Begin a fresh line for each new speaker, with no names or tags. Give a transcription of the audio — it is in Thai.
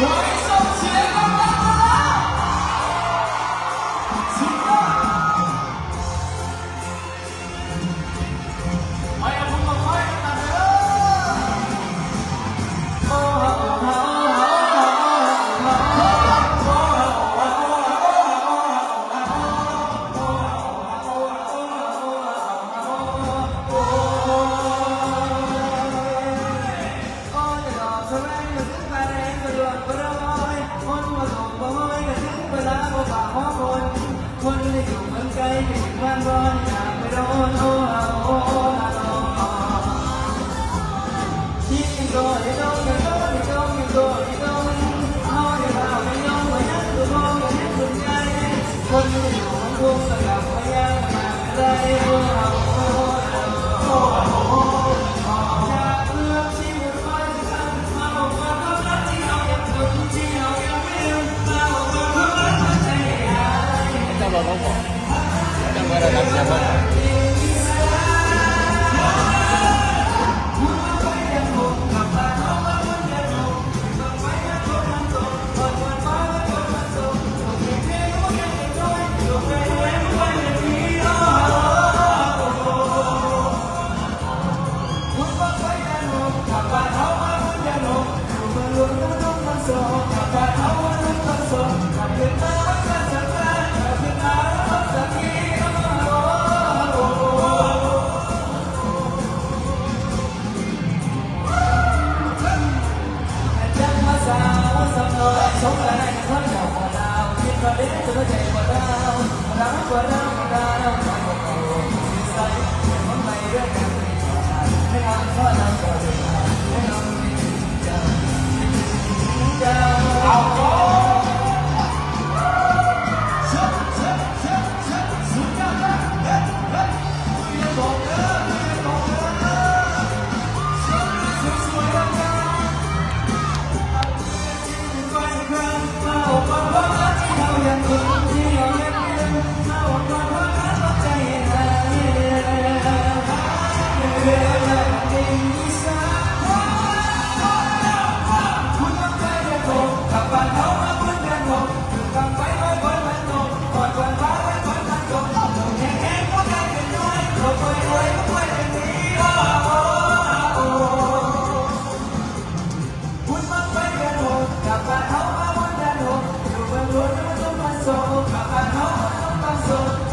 와! คนที่อยู่เมืองไกลไม่ถึงบ้านร้อนอยากไปโดนโอ้โอ้โอ้โอ้ยิ่งโดนยิ่งโดนยิ่งโดนยิ่งโดนยิ่งโดนยิ่งโดนเอาอย่าพาไปยอมมายัดตัวมองมายัดตัวใหญ่คนที่อยู่เมืองกรุงก็กลับมายักมาไรโอ้โอ้โอ้ เจ้าเรา
ต้องบอกว่า
ยัง คิด Papa, help us, Papa, help us, Papa,